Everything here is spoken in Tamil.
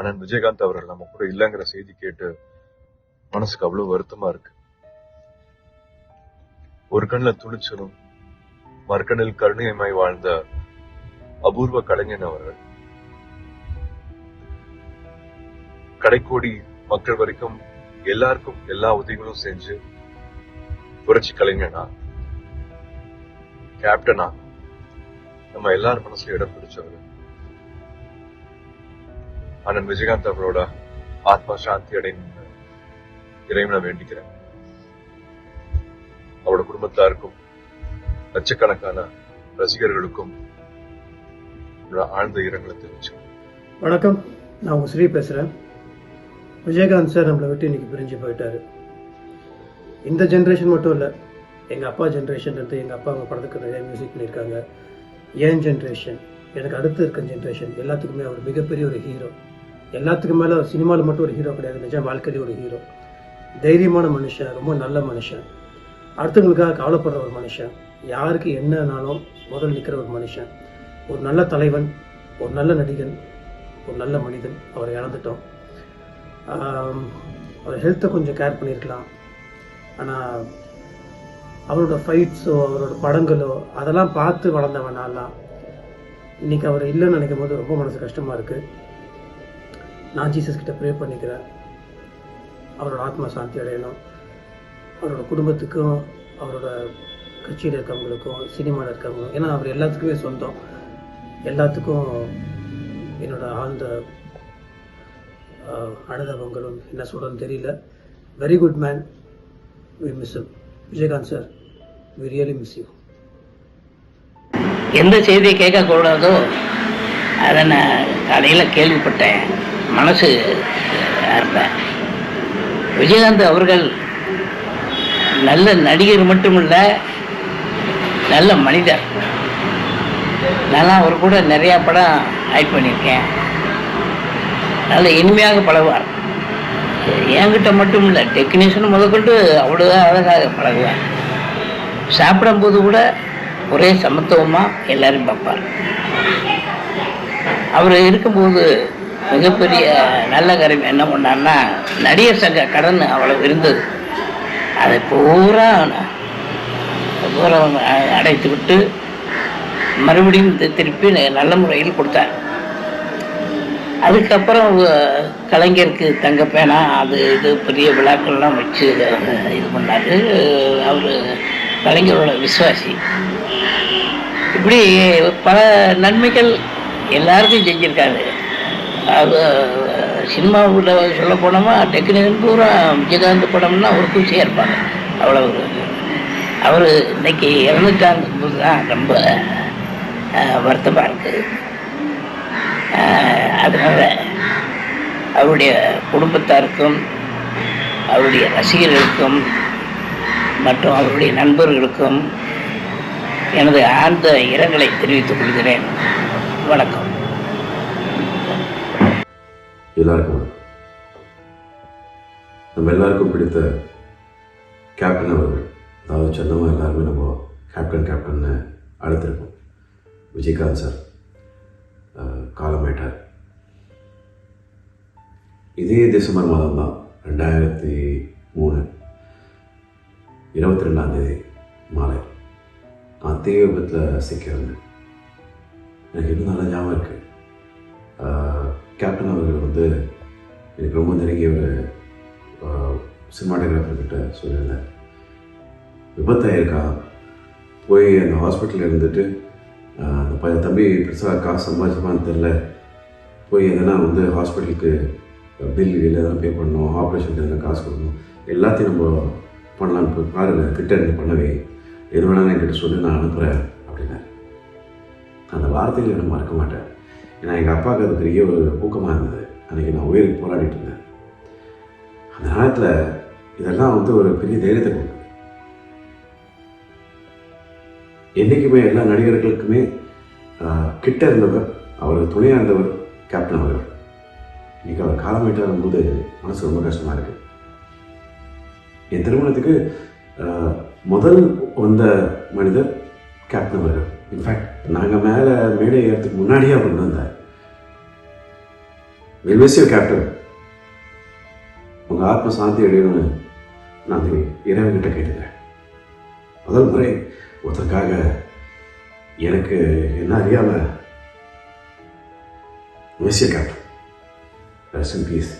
அண்ணன் விஜயகாந்த் அவர்கள் நம்ம கூட இல்லைங்கிற செய்தி கேட்டு மனசுக்கு அவ்வளவு வருத்தமா இருக்கு. ஒரு கண்ணுல துணிச்சலும் மறுக்கண்ணில் கருணையமாய் வாழ்ந்த அபூர்வ கலைஞன் அவர்கள். கடைக்கோடி மக்கள் வரைக்கும் எல்லாருக்கும் எல்லா உதவிகளும் செஞ்சு புரட்சி கலைஞனா கேப்டனா நம்ம எல்லார் மனசுல இடம் பிடிச்சவர்கள் அண்ணன் விஜயகாந்த் அவரோட ஆத்மா சாந்தி அடைந்து இறைவனை வேண்டிக்கிறேன். அவரோட குடும்பத்தாருக்கும் லட்சக்கணக்கான ரசிகர்களுக்கும் ஆழ்ந்த இரங்கலை தெரிவிச்சேன் வணக்கம். நான் உங்கள் ஸ்ரீ பேசுகிறேன் விஜயகாந்த் சார் நம்மளை விட்டு இன்னைக்கு பிரிஞ்சு போயிட்டாரு. இந்த ஜென்ரேஷன் மட்டும் இல்லை எங்கள் அப்பா ஜென்ரேஷன்லேருந்து எங்கள் அப்பா அவங்க படத்துக்கு நிறைய மியூசிக் பண்ணியிருக்காங்க. ஏன் ஜென்ரேஷன் எனக்கு அடுத்து இருக்க ஜென்ரேஷன் எல்லாத்துக்குமே அவர் மிகப்பெரிய ஒரு ஹீரோ எல்லாத்துக்கும் மேலே சினிமாவில் மட்டும் ஒரு ஹீரோ கிடையாது. நிஜம் வாழ்க்கையிலே ஒரு ஹீரோ தைரியமான மனுஷன் ரொம்ப நல்ல மனுஷன். அடுத்தவங்களுக்காக கவலைப்படுற ஒரு மனுஷன். யாருக்கு என்னன்னாலும் முதல் நிற்கிற ஒரு மனுஷன். ஒரு நல்ல தலைவன் ஒரு நல்ல நடிகன் ஒரு நல்ல மனிதன். அவரை இழந்துட்டோம். அவர் ஹெல்த்தை கொஞ்சம் கேர் பண்ணியிருக்கலாம். ஆனால் அவரோட ஃபைட்ஸோ அவரோட படங்களோ அதெல்லாம் பார்த்து வளர்ந்தவன் இன்றைக்கி இன்னைக்கு அவர் இல்லைன்னு நினைக்கும் போது ரொம்ப மனசு கஷ்டமாக இருக்குது நான் ஜீசஸ் கிட்ட ப்ரே பண்ணிக்கிறேன். அவரோட ஆத்மா சாந்தி அடையணும். அவரோட குடும்பத்துக்கும் அவரோட கட்சியில் இருக்கவங்களுக்கும் சினிமாவில் இருக்கவங்களுக்கும் ஏன்னா அவர் எல்லாத்துக்குமே சொந்தம். எல்லாத்துக்கும் என்னோட ஆழ்ந்த அனுதவங்களும் என்ன சொல்கிறதுன்னு தெரியல. Very good man we miss Vijayakanth sir we really miss you எந்த செய்தியை கேட்கக்கூடாதோ அதை நான் காலையில் கேள்விப்பட்டேன். மனசு விஜயகாந்த் அவர்கள் நல்ல நடிகர் மட்டுமில்ல நல்ல மனிதர். நான் அவர் கூட நிறையா படம் ஆக்ட் பண்ணியிருக்கேன். நல்ல இனிமையாக பழகுவார். என்கிட்ட மட்டும் இல்லை டெக்னீஷியன் முதற்கொண்டு அவ்வளோதான் அழகாக பழகுவார். சாப்பிடும்போது கூட ஒரே சமத்துவமாக எல்லாரும் பார்ப்பார். அவர் இருக்கும்போது மிகப்பெரிய நல்ல காரியம் என்ன பண்ணார்னா நடிகர் சங்க கடன் அவ்வளவு இருந்தது. அதை பூரா பூரா அடைத்து விட்டு மறுபடியும் திருப்பி நல்ல முறையில் கொடுத்தார். அதுக்கப்புறம் கலைஞருக்கு தங்க பேனா அது இது பெரிய விழாக்கள்லாம் வச்சு இது பண்ணாரு. அவர் கலைஞரோட விசுவாசி. இப்படி பல நன்மைகள் எல்லாருக்கும் செஞ்சுருக்காரு. அது சினிமாவில் சொல்ல போனோமா டெக்னீஷியன் பூரா விஜயகாந்த் படம்னா ஒரு குச்சியாக இருப்பாங்க அவ்வளோ ஒரு அவர் இன்னைக்கு இறந்துட்டாங்க. தான் ரொம்ப வருத்தமாக இருக்குது அதனால் அவருடைய குடும்பத்தாருக்கும் அவருடைய ரசிகர்களுக்கும் மற்றும் அவருடைய நண்பர்களுக்கும் எனது ஆழ்ந்த இரங்கலை தெரிவித்துக் கொள்கிறேன். வணக்கம். எல்லாருக்கும் நம்ம எல்லாருக்கும் பிடித்த கேப்டன் அவர்கள். அதாவது சொன்னவங்க எல்லாருமே நம்ம கேப்டன் கேப்டன்னு அழுத்திருக்கோம் விஜயகாந்த் சார் காலமாயிட்டார். இதே டிசம்பர் மாதம் தான் ரெண்டாயிரத்தி மூணு இருபத்தி ரெண்டாம் தேதி மாலை. நான் தீ விபத்தில் சிக்கியிருந்தேன். எனக்கு இன்னும் நல்லா ஞாபகம் இருக்குது கேப்டன் அவர்கள் வந்து எனக்கு ரொம்ப நெருங்கிய ஒரு சினிமாட்டோகிராஃபர்கிட்ட சொல்லியிருந்தேன் விபத்தாயிருக்கா? போய் அந்த ஹாஸ்பிட்டலில் இருந்துட்டு அந்த பைய தம்பி பெருசாக காசு சம்பாதிச்சமான்னு தெரில போய் எதனா வந்து ஹாஸ்பிட்டலுக்கு பில் இல்லை எதனா பே பண்ணணும் ஆப்ரேஷனுக்கு எதனா காசு கொடுக்கணும் எல்லாத்தையும் நம்ம பண்ணலான்னு போய் பாருங்க கிட்ட இருந்து பண்ணவே எது வேணாலும் என்கிட்ட சொல்லி நான் அனுப்புகிறேன் அப்படின்னாரு. அந்த வார்த்தைகளை நான் மறக்க மாட்டேன். ஏன்னா எங்கள் அப்பாவுக்கு அது பெரிய ஒரு ஊக்கமாக இருந்தது. அன்றைக்கி நான் உயிருக்கு போராடிட்டு இருந்தேன். அந்த நேரத்தில் இதெல்லாம் வந்து ஒரு பெரிய தைரியத்தை கொடுக்கும் என்றைக்குமே எல்லா நடிகர்களுக்குமே கிட்ட இருந்தவர் அவருக்கு துணையாக இருந்தவர் கேப்டன் அவர்கள் இன்னைக்கு அவர் காலமாயிட்டாரும் போது மனசு ரொம்ப கஷ்டமாக இருக்குது என் திருமணத்துக்கு முதல் வந்த மனிதர் கேப்டன் அவர்கள் இன்ஃபேக்ட் நாங்கள் மேலே மேடை ஏறதுக்கு முன்னாடியே அவர் வந்தார் வில் மிஸ் யூ கேப்டன் உங்கள் ஆத்ம சாந்தி அடையணும்னு நான் இறைவன்கிட்ட கேட்டுக்கிறேன். முதல் முறை ஒருத்தருக்காக எனக்கு என்ன அறியாமல் miss you captain rest in peace